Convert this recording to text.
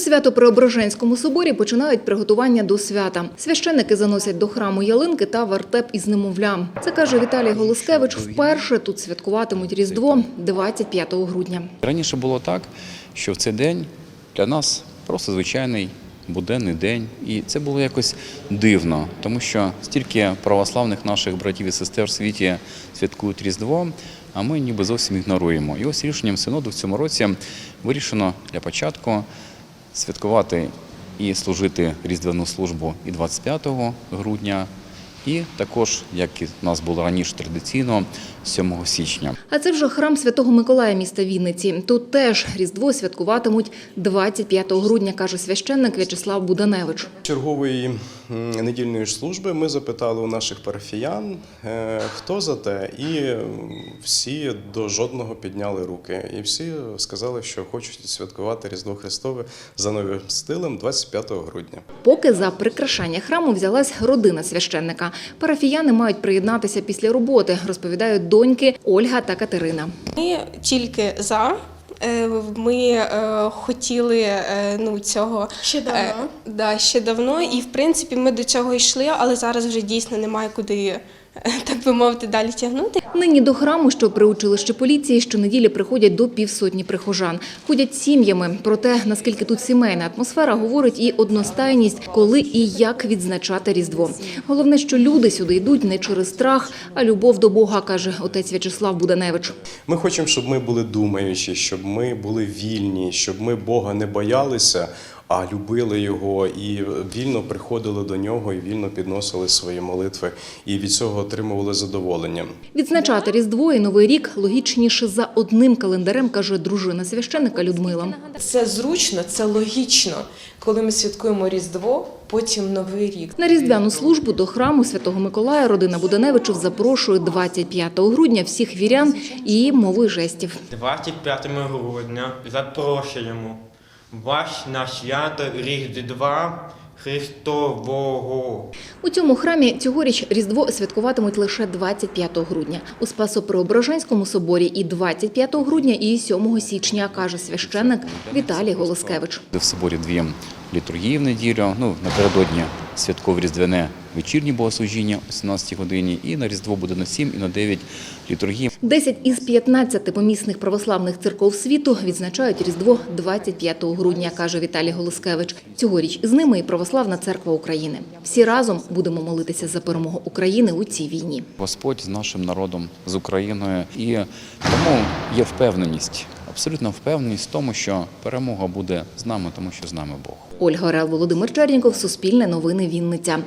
Свято-Преображенському соборі починають приготування до свята. Священники заносять до храму ялинки та вертеп із немовлям. Це каже Віталій Голоскевич. Вперше тут святкуватимуть Різдво 25 грудня. Раніше було так, що в цей день для нас просто звичайний буденний день, і це було якось дивно, тому що стільки православних наших братів і сестер в світі святкують Різдво, а ми ніби зовсім ігноруємо. І ось рішенням синоду в цьому році вирішено для початку святкувати і служити різдвяну службу і 25 грудня, і також, як і в нас було раніше традиційно, 7 січня. А це вже храм Святого Миколая міста Вінниці. Тут теж Різдво святкуватимуть 25 грудня, каже священник В'ячеслав Буданевич. Чергової недільної служби ми запитали у наших парафіян, е, хто за те, і всі до жодного підняли руки. І всі сказали, що хочуть святкувати Різдво Христове за новим стилем 25 грудня. Поки за прикрашання храму взялась родина священника. Парафіяни мають приєднатися після роботи, розповідають доньки Ольга та Катерина. Ми тільки за. Е, Ми е, хотіли е, ну, цього Ще давно. е, да, ще давно, і в принципі ми до цього йшли, але зараз вже дійсно немає куди, так би мовити, далі тягнути. Нині до храму, що при училищі поліції, щонеділі приходять до півсотні прихожан. Ходять сім'ями. Про те, наскільки тут сімейна атмосфера, говорить і одностайність, коли і як відзначати Різдво. Головне, що люди сюди йдуть не через страх, а любов до Бога, каже отець В'ячеслав Буданевич. Ми хочемо, щоб ми були думаючі, щоб ми були вільні, щоб ми Бога не боялися, а любили Його і вільно приходили до нього, і вільно підносили свої молитви, і від цього отримували задоволення. Відзначати Різдво і Новий рік логічніше за одним календарем, каже дружина священика Людмила. Це зручно, це логічно, коли ми святкуємо Різдво, потім Новий рік. На різдвяну службу до храму Святого Миколая родина Буданевичів запрошує 25 грудня всих вірян і мовою жестів. 25 грудня запрошуємо вас на свято Різдва Христового. У цьому храмі цьогоріч Різдво святкуватимуть лише 25 грудня. У Спасо-Преображенському соборі і 25 грудня, і 7 січня, каже священник Віталій Голоскевич. В соборі дві літургії в неділю. Ну, напередодні святкове різдвяне вечірнє богослужіння о 17 годині, і на Різдво буде на 7 і на 9 літургій. 10 із 15 помісних православних церков світу відзначають Різдво 25 грудня, каже Віталій Голоскевич. Цьогоріч з ними і Православна церква України. Всі разом будемо молитися за перемогу України у цій війні. Господь з нашим народом, з Україною. І тому є впевненість, абсолютна впевненість в тому, що перемога буде з нами, тому що з нами Бог. Ольга Орел, Володимир Черніков, Суспільне новини Вінниця.